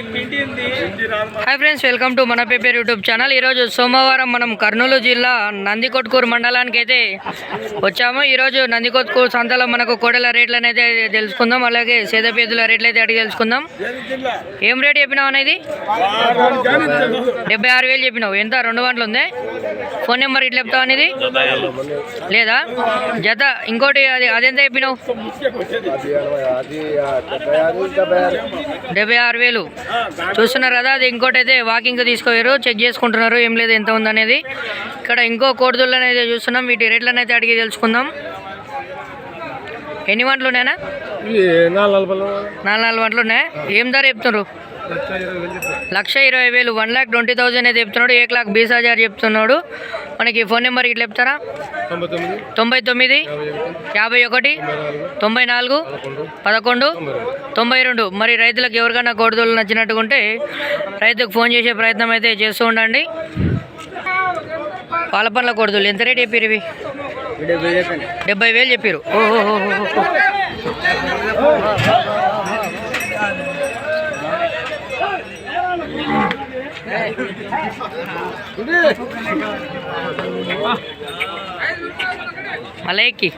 Hi friends welcome to మన paper YouTube channel. ఈరోజు సోమవారం మనం కర్నూలు జిల్లా నందికొట్కూరు మండలానికి అయితే వచ్చాము. ఈరోజు నందికొట్కూరు సంతలో మనకు కోడల రేట్లను అయితే తెలుసుకుందాం. అలాగే సేదపేదుల రేట్లు అయితే అడిగి తెలుసుకుందాం. ఏం రేట్ చెప్పినావు అనేది? డెబ్బై ఆరు వేలు చెప్పినావు. ఎంత? రెండు గంటలు ఉంది? ఫోన్ నెంబర్ ఇట్లా చెప్తావు అనేది? లేదా? జత. ఇంకోటి అది అదెంత చెప్పినావు? డెబ్బై ఆరు వేలు. చూస్తున్నారు కదా అది ఇంకోటి అయితే వాకింగ్ తీసుకోయారు చెక్ చేసుకుంటున్నారు ఏం లేదు ఎంత ఉందనేది. ఇక్కడ ఇంకో కోడిదుళ్ళని అయితే చూస్తున్నాం వీటి రేట్లను అయితే అడిగి తెలుసుకుందాం. ఎన్ని వంటలు ఉన్నాయనా నాలుగు నాలుగు వంటలు ఉన్నాయి? ఏం ధర చెప్తున్నారు? లక్ష ఇరవై వేలు వన్ ల్యాక్ ట్వంటీ థౌజండ్ అయితే చెప్తున్నాడు ఏక్ లాక్ బీస్ హజార్ చెప్తున్నాడు. మనకి ఫోన్ నెంబర్ ఇట్లా చెప్తారా? తొంభై తొమ్మిది యాభై ఒకటి తొంభై నాలుగు పదకొండు తొంభై రెండు. మరి రైతులకు ఎవరికైనా కోడిదోళ్ళు నచ్చినట్టుగా ఉంటే రైతుకు ఫోన్ చేసే ప్రయత్నం అయితే చేస్తూ ఉండండి. పాల పండ్ల కోడిదోళ్ళు ఎంత రేట్ చెప్పారు ఇవి? డెబ్బై వేలు చెప్పారు ఓహో మళ్ళీ ఎక్కి